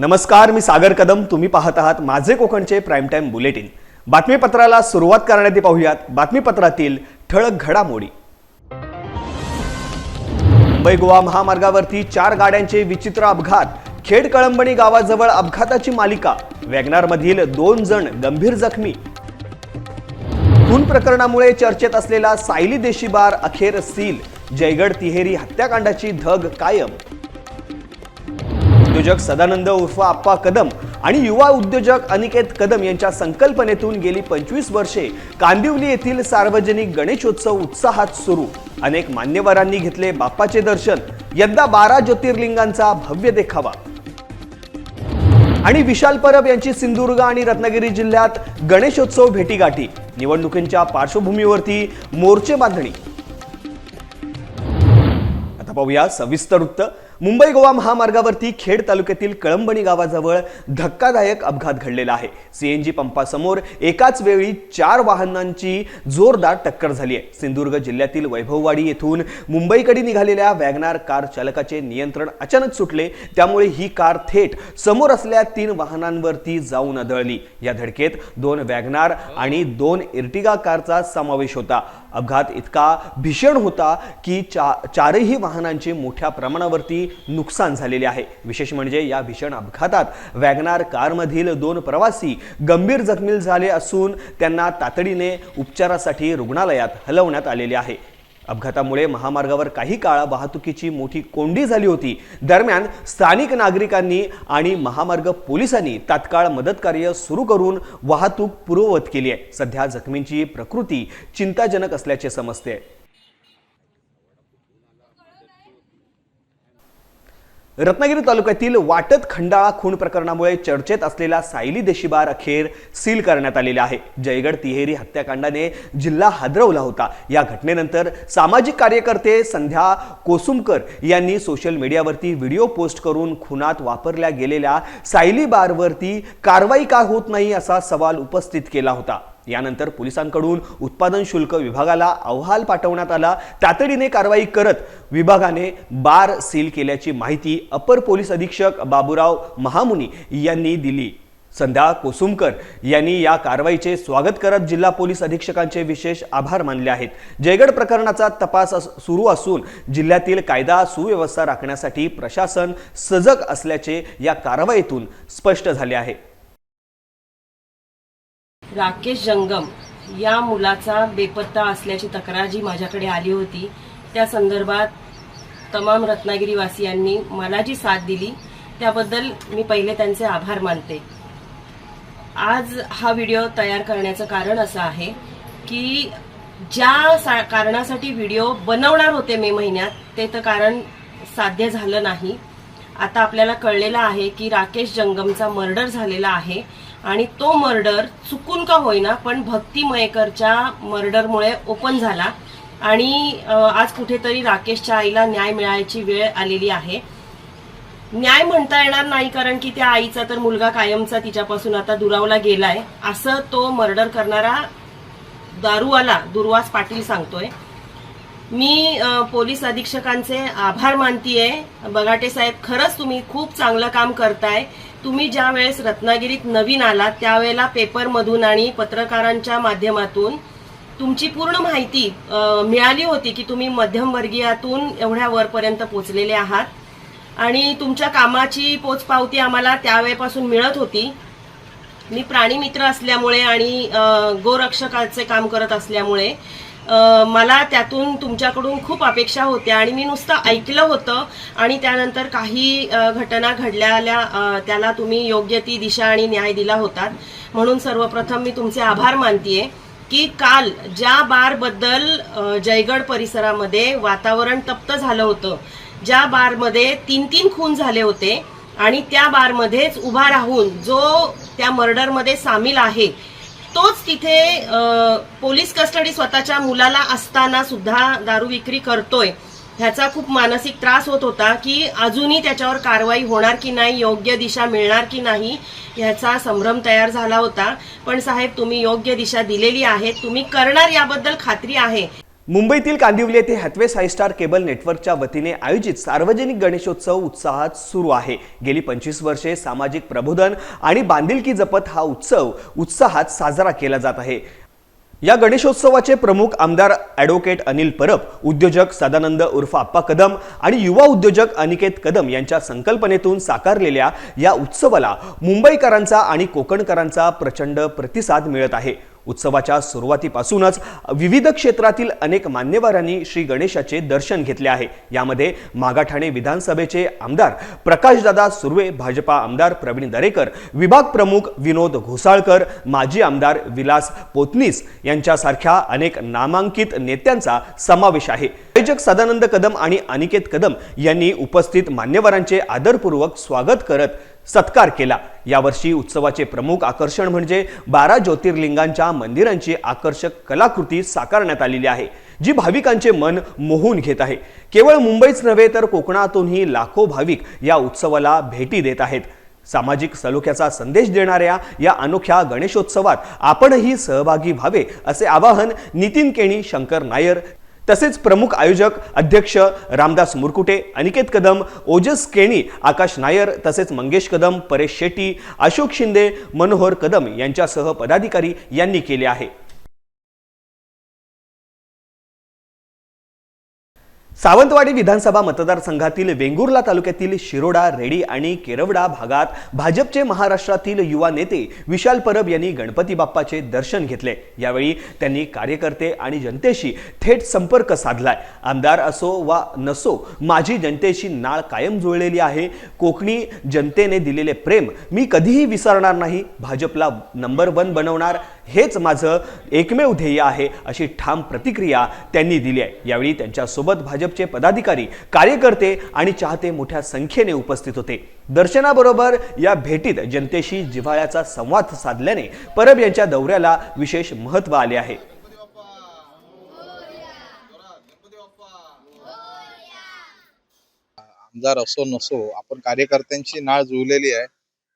नमस्कार मी सागर कदम. तुम्ही पाहत आहात माझे कोकणचे प्राईम टाईम बुलेटिन बातमीपत्राला सुरुवात करण्याआधी पाहूयात. बातमीपत्रातील ठळक घडामोडी. मुंबई गोवा महामार्गावरती चार गाड्यांचे विचित्र अपघात. खेड कळंबणी गावाजवळ अपघाताची मालिका. वॅगनारमधील दोन जण गंभीर जखमी. खून प्रकरणामुळे चर्चेत असलेला सायली देशी बार अखेर सील. जयगड तिहेरी हत्याकांडाची धग कायम. उद्योजक सदानंद उर्फ आप्पा कदम आणि युवा उद्योजक अनिकेत कदम यांच्या संकल्पनेतून गेली पंचवीस वर्षे कांदिवली येथील सार्वजनिक गणेशोत्सव उत्साहात सुरू. अनेक मान्यवरांनी घेतले बाप्पाचे दर्शन यंदा बारा ज्योतिर्लिंगांचा भव्य देखावा. आणि विशाल परब यांची सिंधुदुर्ग आणि रत्नागिरी जिल्ह्यात गणेशोत्सव भेटीगाठी निवडणुकींच्या पार्श्वभूमीवरती मोर्चे बांधणी आता पाहूया सविस्तर वृत्त. मुंबई गोवा महामार्गावरती खेड तालुक्यातील कळंबणी गावाजवळ धक्कादायक अपघात घडलेला आहे. सीएनजी पंपासमोर एकाच वेळी चार वाहनांची जोरदार टक्कर झाली आहे. सिंधुदुर्ग जिल्ह्यातील वैभववाडी येथून मुंबईकडे निघालेल्या वॅगनार कार चालकाचे नियंत्रण अचानक सुटले. त्यामुळे ही कार थेट समोर असलेल्या तीन वाहनांवरती जाऊन आदळली. या धडकेत दोन वॅगनार आणि दोन इर्टिगा कारचा समावेश होता. अपघात इतका भीषण होता की चा चारही वाहनांचे मोठ्या प्रमाणावरती नुकसान झालेले आहे. विशेष म्हणजे या भीषण अपघातात वॅगनार कारमधील दोन प्रवासी गंभीर जखमी झाले असून त्यांना तातडीने उपचारासाठी रुग्णालयात हलवण्यात आलेले आहे. अपघातामुळे महामार्गावर काही काळ वाहतुकीची मोठी कोंडी झाली होती. दरम्यान स्थानिक नागरिकांनी आणि महामार्ग पोलिसांनी तात्काळ मदत कार्य सुरू करून वाहतूक पूर्ववत केली आहे. सध्या जखमींची प्रकृती चिंताजनक असल्याचे समजते. रत्नागिरी तालुक्यातील वाटत खंडाळा खून प्रकरणामुळे चर्चेत असलेला सायली देशीबार अखेर सील करण्यात आलेला आहे. जयगड तिहेरी हत्याकांडाने जिल्हा हादरवला होता. या घटनेनंतर सामाजिक कार्यकर्ते संध्या कोसुमकर यांनी सोशल मीडियावरती व्हिडिओ पोस्ट करून खुनात वापरल्या गेलेल्या सायली बारवरती कारवाई का होत नाही असा सवाल उपस्थित केला होता. यानंतर पोलिसांकडून उत्पादन शुल्क विभागाला अहवाल पाठवण्यात आला. तातडीने कारवाई करत विभागाने बार सील केल्याची माहिती अपर पोलीस अधीक्षक बाबूराव महामुनी यांनी दिली. संध्या कोसुमकर यांनी या कारवाईचे स्वागत करत जिल्हा पोलीस अधीक्षकांचे विशेष आभार मानले आहेत. जयगड प्रकरणाचा तपास अस- सुरू असून जिल्ह्यातील कायदा सुव्यवस्था राखण्यासाठी प्रशासन सजग असल्याचे या कारवाईतून स्पष्ट झाले आहे. राकेश जंगम या मुलाचा बेपत्ता असल्याची तक्रार जी माझ्याकडे आली होती त्या संदर्भात तमाम रत्नागिरीवासियांनी मला जी साथ दिली त्याबद्दल मी पहिले त्यांचे आभार मानते. आज हा व्हिडिओ तयार करण्याचं कारण असं आहे की ज्या सा- कारणासाठी व्हिडिओ बनवणार होते मे महिन्यात ते तर कारण साध्य झालं नाही. आता आपल्याला कळलेलं आहे की राकेश जंगमचा मर्डर झालेला आहे. आणि तो मर्डर चुकून का होईना पण भक्ती मयेकरच्या मर्डरमुळे ओपन झाला. आणि आज कुठेतरी राकेशच्या आईला न्याय मिळायची वेळ आलेली आहे. न्याय म्हणता येणार नाही कारण की त्या आईचा तर मुलगा कायमचा तिच्यापासून आता दुरावला गेलाय. असं तो मर्डर करणारा दारूवाला दुर्वास पाटील सांगतोय. मी पोलीस अधीक्षकांचे आभार मानतीये. बगाटे साहेब खरंच तुम्ही खूप चांगलं काम करताय. तुम्ही ज्या वेळेस रत्नागिरीत नवीन आलात त्यावेळेला पेपरमधून आणि पत्रकारांच्या माध्यमातून तुमची पूर्ण माहिती मिळाली होती की तुम्ही मध्यमवर्गीयातून एवढ्या वरपर्यंत पोहोचलेले आहात. आणि तुमच्या कामाची पोचपावती आम्हाला त्यावेळेपासून मिळत होती. मी प्राणीमित्र असल्यामुळे आणि गोरक्षकाचे काम करत असल्यामुळे मला त्यातून तुमच्याकडून खूप अपेक्षा होत्या आणि मी नुसतं ऐकलं होतं आणि त्यानंतर काही घटना घडल्याल्या त्याला तुम्ही योग्य ती दिशा आणि न्याय दिला होता म्हणून सर्वप्रथम मी तुमचे आभार मानतीये की काल ज्या बारबद्दल जयगड परिसरामध्ये वातावरण तप्त झालं होतं ज्या बारमध्ये तीन तीन खून झाले होते आणि त्या बारमध्येच उभा राहून जो त्या मर्डरमध्ये सामील आहे तोच तिथे पोलीस कस्टडी स्वतःच्या मुलाला असताना सुद्धा दारू विक्री करतोय. ह्याचा खूप मानसिक त्रास होत होता की अजूनही त्याच्यावर कारवाई होणार की नाही योग्य दिशा मिळणार की नाही ह्याचा संभ्रम तयार झाला होता. पण साहेब तुम्ही योग्य दिशा दिलेली आहे. तुम्ही करणार याबद्दल खात्री आहे. मुंबईतील कांदिवली येथे हॅथवे स्टार केबल नेटवर्कच्या वतीने आयोजित सार्वजनिक गणेशोत्सव उत्साहात सुरू आहे. गेली पंचवीस वर्षे सामाजिक प्रबोधन आणि बांधिलकी जपत हा उत्सव उत्साहात साजरा केला जात आहे. या गणेशोत्सवाचे प्रमुख आमदार ॲडव्होकेट अनिल परब उद्योजक सदानंद उर्फ आप्पा कदम आणि युवा उद्योजक अनिकेत कदम यांच्या संकल्पनेतून साकारलेल्या या उत्सवाला मुंबईकरांचा आणि कोकणकरांचा प्रचंड प्रतिसाद मिळत आहे. उत्सवाच्या सुरुवातीपासूनच विविध क्षेत्रातील अनेक मान्यवरांनी श्री गणेशाचे दर्शन घेतले आहे. यामध्ये मागाठाणे विधानसभेचे आमदार प्रकाशदादा सुर्वे भाजपा आमदार प्रवीण दरेकर विभाग प्रमुख विनोद घोसाळकर माजी आमदार विलास पोतनीस यांच्यासारख्या अनेक नामांकित नेत्यांचा समावेश आहे. आयोजक सदानंद कदम आणि अनिकेत कदम यांनी उपस्थित मान्यवरांचे आदरपूर्वक स्वागत करत सत्कार केला. यावर्षी उत्सवाचे प्रमुख आकर्षण म्हणजे बारा ज्योतिर्लिंगांच्या मंदिरांची आकर्षक कलाकृती साकारण्यात आलेली आहे जी भाविकांचे मन मोहून घेत आहे. केवळ मुंबईच नव्हे तर कोकणातूनही लाखो भाविक या उत्सवाला भेटी देत आहेत. सामाजिक सलोख्याचा संदेश देणाऱ्या या अनोख्या गणेशोत्सवात आपणही सहभागी व्हावे असे आवाहन नितीन केणी शंकर नायर तसेच प्रमुख आयोजक अध्यक्ष रामदास मुरकुटे अनिकेत कदम ओजस केणी आकाश नायर तसेच मंगेश कदम परेश शेट्टी अशोक शिंदे मनोहर कदम यांच्यासह पदाधिकारी यांनी केले आहे. सावंतवाडी विधानसभा मतदारसंघातील वेंगुर्ला तालुक्यातील शिरोडा रेडी आणि केरवडा भागात भाजपचे महाराष्ट्रातील युवा नेते विशाल परब यांनी गणपती बाप्पाचे दर्शन घेतले. यावेळी त्यांनी कार्यकर्ते आणि जनतेशी थेट संपर्क साधलाय. आमदार असो वा नसो माझी जनतेशी नाळ कायम जुळलेली आहे. कोकणी जनतेने दिलेले प्रेम मी कधीही विसरणार नाही. भाजपला नंबर वन बनवणार हेच माझं एकमेव ध्येय आहे अशी ठाम प्रतिक्रिया त्यांनी दिली आहे. यावेळी त्यांच्यासोबत भाजप भाजपचे पदाधिकारी कार्यकर्ते आणि चाहते मोठ्या संख्येने उपस्थित होते. दर्शनाबरोबर या भेटीत जनतेशी जिव्हाळ्याचा संवाद साधल्याने परब यांच्या दौऱ्याला विशेष महत्त्व आले आहे. आमदार असो नसो आपण कार्यकर्त्यांची नाळ जुळलेली आहे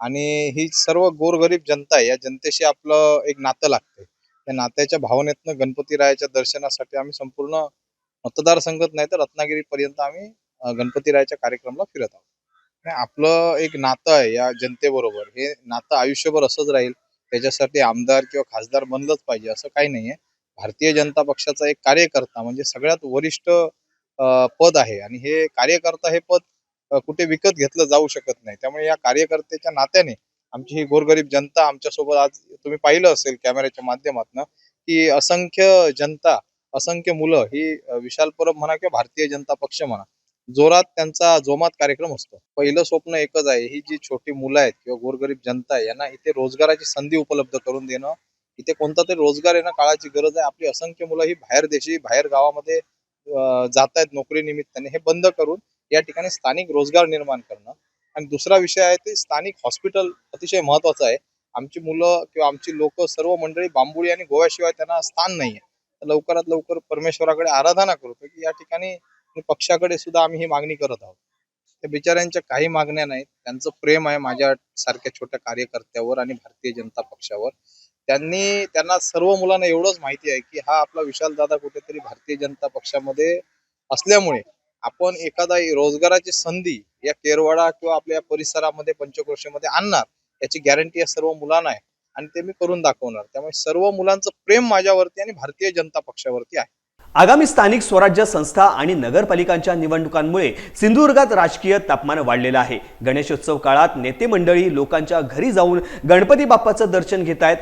आणि ही सर्व गोरगरीब जनता आहे. या जनतेशी आपलं एक नातं लागते त्या नात्याच्या भावनेतनं गणपती रायाच्या दर्शनासाठी आम्ही संपूर्ण मतदारसंघात नाही तर रत्नागिरीपर्यंत आम्ही गणपतीरायाच्या गणपती कार्यक्रमाला फिरत आहोत. आपलं एक नातं आहे या जनतेबरोबर. हे नातं आयुष्यभर असंच राहील. त्याच्यासाठी आमदार किंवा खासदार बनलंच पाहिजे असं काही नाहीये. भारतीय जनता पक्षाचा एक कार्यकर्ता म्हणजे सगळ्यात वरिष्ठ पद आहे. आणि हे कार्यकर्ता हे पद कुठे विकत घेतलं जाऊ शकत नाही. त्यामुळे या कार्यकर्त्याच्या नात्याने आमची ही गोरगरीब जनता आमच्यासोबत आज तुम्ही पाहिलं असेल कॅमेऱ्याच्या माध्यमातून की असंख्य जनता असंख्य मुलं ही विशाल परब म्हणा किंवा भारतीय जनता पक्ष म्हणा जोरात त्यांचा जोमात कार्यक्रम असतो. पहिलं स्वप्न एकच आहे ही जी छोटी मुलं आहेत किंवा गोरगरीब जनता आहे यांना इथे रोजगाराची संधी उपलब्ध करून देणं. इथे कोणता तरी रोजगार येणं काळाची गरज आहे. आपली असंख्य मुलं ही बाहेर देशी बाहेर गावामध्ये जात आहेत नोकरी निमित्ताने. हे बंद करून या ठिकाणी स्थानिक रोजगार निर्माण करणं. आणि दुसरा विषय आहे ते स्थानिक हॉस्पिटल अतिशय महत्वाचं आहे. आमची मुलं किंवा आमची लोक सर्व मंडळी बांबुळी आणि गोव्याशिवाय त्यांना स्थान नाहीये. आहे लवकरात लवकर परमेश्वराकडे आराधना करतो की या ठिकाणी पक्षाकडे सुद्धा आम्ही ही मागणी करत आहोत. त्या बिचाऱ्यांच्या काही मागण्या नाहीत. त्यांचं प्रेम आहे माझ्या सारख्या छोट्या कार्यकर्त्यावर आणि भारतीय जनता पक्षावर. त्यांनी त्यांना सर्व मुलांना एवढंच माहिती आहे की हा आपला विशाल दादा कुठेतरी भारतीय जनता पक्षामध्ये असल्यामुळे आपण एखादा रोजगाराची संधी या केरवाडा किंवा आपल्या परिसरामध्ये पंचक्रोशीमध्ये आणणार याची गॅरंटी या सर्व मुलांना आहे. आणि ते मी करून दाखवणार. त्यामुळे सर्व मुलांचं प्रेम माझ्यावरती आणि भारतीय जनता पक्षावरती आहे. आगामी स्थानिक स्वराज्य संस्था आणि नगरपालिकांच्या निवडणुकांमुळे सिंधुदुर्गात राजकीय तापमान वाढलेलं आहे. गणेशोत्सव काळात नेते मंडळी लोकांच्या घरी जाऊन गणपती बाप्पाचं दर्शन घेत आहेत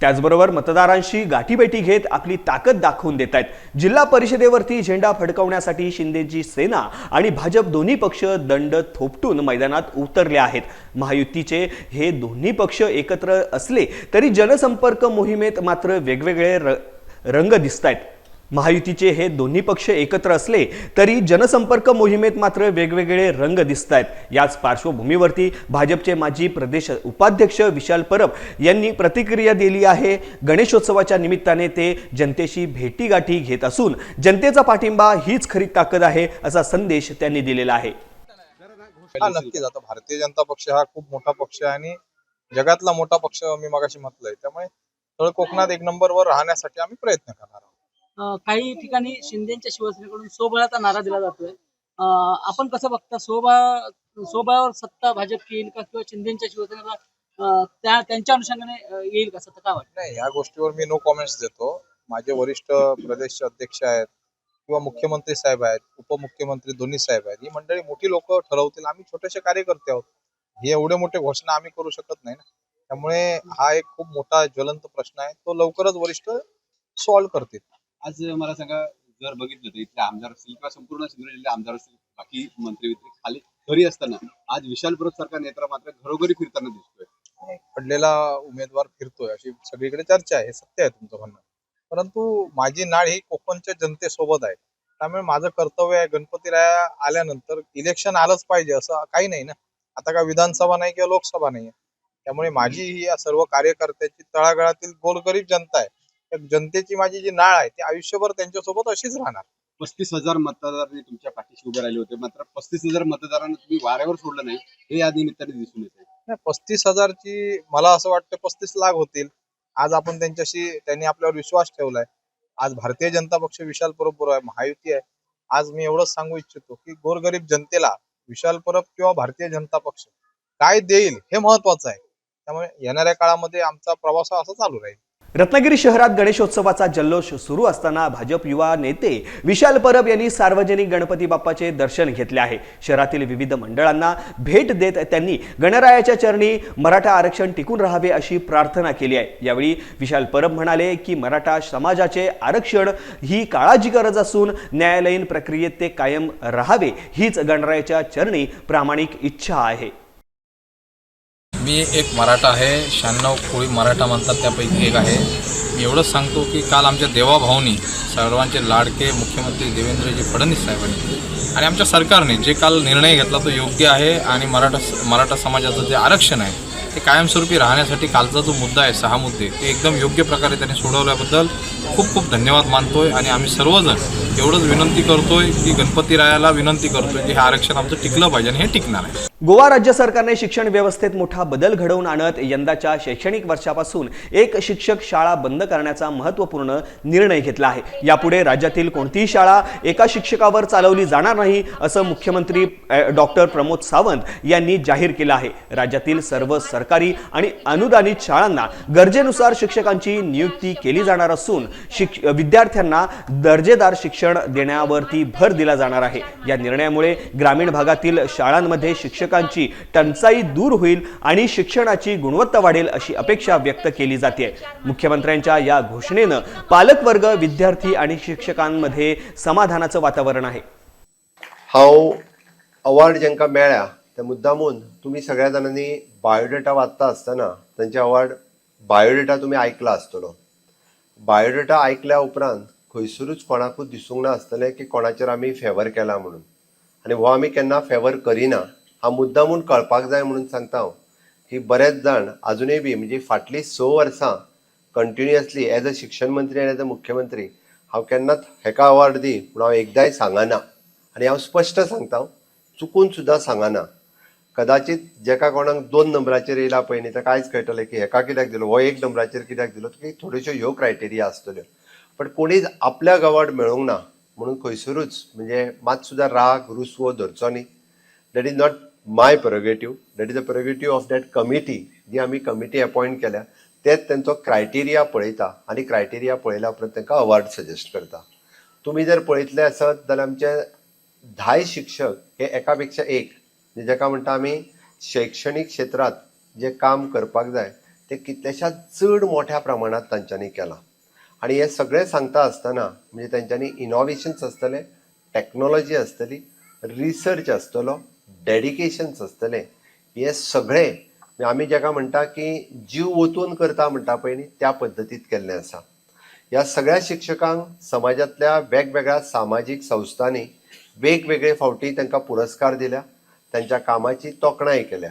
त्याचबरोबर मतदारांशी गाठीभेटी घेत आपली ताकद दाखवून देत आहेत. जिल्हा परिषदेवरती झेंडा फडकवण्यासाठी शिंदेची सेना आणि भाजप दोन्ही पक्ष दंड थोपटून मैदानात उतरले आहेत. महायुतीचे हे दोन्ही पक्ष एकत्र असले तरी जनसंपर्क मोहिमेत मात्र वेगवेगळे र रंग दिसत आहेत महायुतीचे हे दोन्ही पक्ष एकत्र असले तरी जनसंपर्क मोहिमेत मात्र वेगवेगळे रंग दिसत आहेत याच पार्श्वभूमीवरती भाजपचे माजी प्रदेश उपाध्यक्ष विशाल परब यांनी प्रतिक्रिया दिली आहे. गणेशोत्सवाच्या निमित्ताने ते जनतेशी भेटीगाठी घेत असून जनतेचा पाठिंबा हीच खरी ताकद आहे असा संदेश त्यांनी दिलेला आहे. हा नक्कीच. आता भारतीय जनता पक्ष हा खूप मोठा पक्ष आहे आणि जगातला मोठा पक्ष मी मगाशी म्हटलंय. त्यामुळे कोकणात एक नंबरवर राहण्यासाठी आम्ही प्रयत्न करणार आहोत. काही ठिकाणी शिंदेच्या शिवसेनेकडून स्वबळाचा नारा दिला जातोय. आपण कसं बघता सोबा स्वबळावर सत्ता भाजप येईल का किंवा शिंदेच्या शिवसेनेला त्या त्यांच्या अनुषंगाने येईल का सत्ता काय वाटतं? नाही या गोष्टीवर मी नो कॉमेंट्स देतो. माझे वरिष्ठ प्रदेश अध्यक्ष आहेत किंवा मुख्यमंत्री साहेब आहेत उपमुख्यमंत्री दोन्ही साहेब आहेत. ही मंडळी मोठी लोक ठरवतील. आम्ही छोटेसे कार्यकर्ते आहोत. हे एवढे मोठे घोषणा आम्ही करू शकत नाही ना. त्यामुळे हा एक खूप मोठा ज्वलंत प्रश्न आहे. तो लवकरच वरिष्ठ सॉल्व्ह करतील. आज मला सांगा जर बघितलं तर इथले आमदार असतील किंवा संपूर्ण सिंधुदुर्ग जिल्ह्याचे आमदार असतील बाकी मंत्री वित्री खाली घरी असताना आज विशाल परब सारखा नेता मात्र घरोघरी फिरताना दिसतोय. पडलेला उमेदवार फिरतोय अशी सगळीकडे चर्चा आहे सत्य आहे तुमचं म्हणणं. परंतु माझी नाळ ही कोकणच्या जनतेसोबत आहे. त्यामुळे माझं कर्तव्य आहे गणपतीराया आल्यानंतर इलेक्शन आलंच पाहिजे असं काही नाही ना. आता का विधानसभा नाही किंवा लोकसभा नाही त्यामुळे माझी ही या सर्व कार्यकर्त्याची तळागाळातील गोलगरीब जनता आहे. जनतेची माझी जी नाळ आहे ती आयुष्यभर त्यांच्यासोबत अशीच राहणार. पस्तीस हजार मतदारांनी तुमच्या पाठीशी उभे राहिले होते. मात्र पस्तीस हजार मतदारांना तुम्ही वाऱ्यावर सोडलं नाही हे या निमित्ताने दिसून येते पस्तीस हजारची मला असं वाटतं पस्तीस लाख होतील. आज आपण त्यांच्याशी त्यांनी आपल्यावर विश्वास ठेवलाय. आज भारतीय जनता पक्ष विशाल परब बरोबर आहे महायुती आहे. आज मी एवढंच सांगू इच्छितो की गोरगरीब जनतेला विशाल परब किंवा भारतीय जनता पक्ष काय देईल हे महत्वाचं आहे. त्यामुळे येणाऱ्या काळामध्ये आमचा प्रवास असा चालू राहील. रत्नागिरी शहरात गणेशोत्सवाचा जल्लोष सुरू असताना भाजप युवा नेते विशाल परब यांनी सार्वजनिक गणपती बाप्पाचे दर्शन घेतले आहे. शहरातील विविध मंडळांना भेट देत त्यांनी गणरायाच्या चरणी मराठा आरक्षण टिकून राहावे अशी प्रार्थना केली आहे. यावेळी विशाल परब म्हणाले की मराठा समाजाचे आरक्षण ही काळाची गरज असून न्यायालयीन प्रक्रियेत ते कायम राहावे हीच गणरायाच्या चरणी प्रामाणिक इच्छा आहे. मी एक मराठा आहे शहाण्णव कोळी मराठा म्हणतात त्यापैकी एक आहे. मी एवढंच सांगतो की काल आमच्या देवाभाऊनी सर्वांचे लाडके मुख्यमंत्री देवेंद्रजी फडणवीस साहेबांनी आणि आमच्या सरकारने जे काल निर्णय घेतला तो योग्य आहे आणि मराठा मराठा समाजाचं जे आरक्षण आहे ते कायमस्वरूपी राहण्यासाठी कालचा जो मुद्दा आहे सहा मुद्दे ते एकदम योग्य प्रकारे त्यांनी सोडवल्याबद्दल खूप खूप धन्यवाद मानतोय आणि आम्ही सर्वजण एवढंच विनंती करतोय की गणपतीरायाला विनंती करतोय की हे आरक्षण आमचं टिकलं पाहिजे आणि हे टिकणार आहे. गोवा राज्य सरकारने शिक्षण व्यवस्थेत मोठा बदल घडवून आणत यंदाच्या शैक्षणिक वर्षापासून एक शिक्षक शाळा बंद करण्याचा महत्त्वपूर्ण निर्णय घेतला आहे. यापुढे राज्यातील कोणतीही शाळा एका शिक्षकावर चालवली जाणार नाही असं मुख्यमंत्री डॉक्टर प्रमोद सावंत यांनी जाहीर केलं आहे. राज्यातील सर्व सरकारी आणि अनुदानित शाळांना गरजेनुसार शिक्षकांची नियुक्ती केली जाणार असून शिक्ष विद्यार्थ्यांना दर्जेदार शिक्षण देण्यावरती भर दिला जाणार आहे. या निर्णयामुळे ग्रामीण भागातील शाळांमध्ये शिक्षक शिक्षकांची टंचाई दूर होईल आणि शिक्षणाची गुणवत्ता वाढेल अशी अपेक्षा व्यक्त केली जाते. मुख्यमंत्र्यांच्या या घोषणेनं पालकवर्ग विद्यार्थी आणि शिक्षकांमध्ये समाधानाचं वातावरण आहे. हांव अवॉर्ड ज्यांना मेळ्ळ्या त्या मुद्दामून तुम्ही सगळ्या जाणांनी बायोडेटा वाचता असताना त्यांचे अवॉर्ड बायोडेटा तुम्ही ऐकला असतलो बायोडेटा ऐकल्या उपरांत खंयसरूच कोणाकूच दिसूंक ना आसतले की कोणाचेर आमी फेवर केला म्हणून. आनी हो आमी केन्ना फेवर करिना हा मुद्दामून कळपाक जाय म्हणून सांगता हांव. की बरेच जाण अजूनय बी म्हणजे फाटलीं स वर्सां कंटिन्युअसली एज अ शिक्षण मंत्री आनी एज अ मुख्यमंत्री हांव केन्नाच हेका अवॉर्ड दी म्हूण हांव एकदांय सांगना. आनी हांव स्पश्ट सांगता चुकून सुद्दां सांगना. कदाचित जेका कोणाक दोन नंबराचेर येयला पळय न्ही ताका आयज कळटलें की हेका कित्याक दिलो हो एक नंबराचेर कित्याक दिलो की थोड्योश्यो ह्यो क्रायटेरिया आसतल्यो. पण कोणीच आपल्याक अवॉर्ड मेळूंक ना म्हणून खंयसरूच म्हणजे मात सुद्दां राग रुसवो धरचो न्ही. That is not my prerogative that is a prerogative of that committee जी आमी कमिटी अपॉइंट केल्या तेच तेंचो क्रायटेरिया पळयता आनी क्रायटेरिया पळयल्या उपरांत तांकां अवॉर्ड सजेस्ट करता. तुमी जर पळयतले आसत जाल्यार आमचे धाय शिक्षक हे एका पेक्षा एक म्हणजे जाका म्हणटा आमी शैक्षणीक क्षेत्रांत जे काम करपाक जाय ते कितल्याशाच चड मोठ्या प्रमाणात तांच्यांनी केलां. आनी हे सगळें सांगता आसतना म्हणजे तांच्यांनी इनोव्हेशन्स आसतले टॅक्नोलॉजी आसतली रिसर्च आसतलो डेडिकेशन्स आसतले हे सगळें म्हणजे आमी जेका म्हणटा की जीव ओतून करता म्हणटा पळय न्ही त्या पद्दतीत केल्लें आसा ह्या सगळ्या शिक्षकांक समाजांतल्या वेगवेगळ्या सामाजीक संस्थांनी वेगवेगळे फावटी तांकां पुरस्कार दिल्या त्यांच्या कामाची तोखणाय केल्या.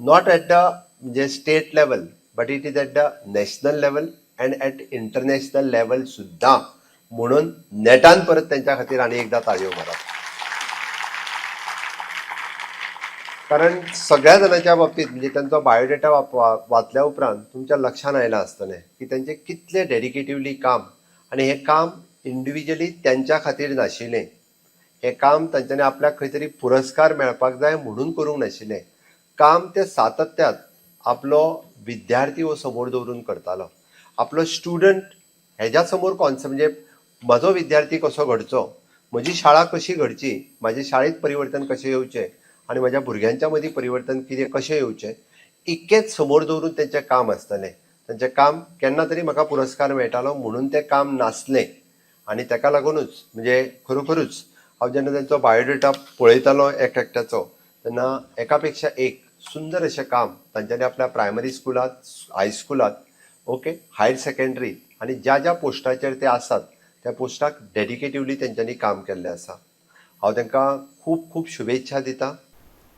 नॉट एट द म्हणजे state level but it is at the national level and at international level सुद्दां म्हणून नेटान परत त्यांच्या खातीर आनी एकदां ताळयो मारप कारण सगळ्या जणांच्या बाबतीत म्हणजे त्यांचा बायोडेटा वाप वाचल्या उपरांत तुमच्या लक्षात आयलां आसतलें की तेंचें कितलें डेडिकेटिवली काम आनी हें काम इंडिव्हिज्युअली त्यांच्या खातीर नाशिल्लें. हें काम तांच्यानी आपल्याक खंय तरी पुरस्कार मेळपाक जाय म्हणून करूंक नाशिल्लें. काम ते सातत्यात आपलो विद्यार्थी हो समोर दवरून करतालो. आपलो स्टुडंट हेज्या समोर कॉन्सेप्ट म्हणजे म्हजो विद्यार्थी कसो घडचो म्हजी शाळा कशी घडची म्हाजे शाळेंत परिवर्तन कशें येवचें आनी म्हज्या भुरग्यांच्या मदीं परिवर्तन कितें कशें येवचें इतकेंच समोर दवरून तेंचें काम आसतलें तेंचें काम केन्ना तरी म्हाका पुरस्कार मेळटालो म्हणून तें काम नासलें. आनी ताका लागूनच म्हणजे खरोखरूच हांव जेन्ना तेंचो बायोडेटा पळयतालो एक एकट्याचो तेन्ना एका पेक्षा एक सुंदर अशें काम तांच्यांनी आपल्या प्रायमरी स्कुलांत हायस्कुलांत ओके हायर सेकेंडरी आनी ज्या ज्या पोस्टाचेर ते आसात त्या पोस्टाक डेडिकेटिवली तेंच्यांनी काम केल्लें आसा हांव तांकां खूब खूब शुभेच्छा दितां.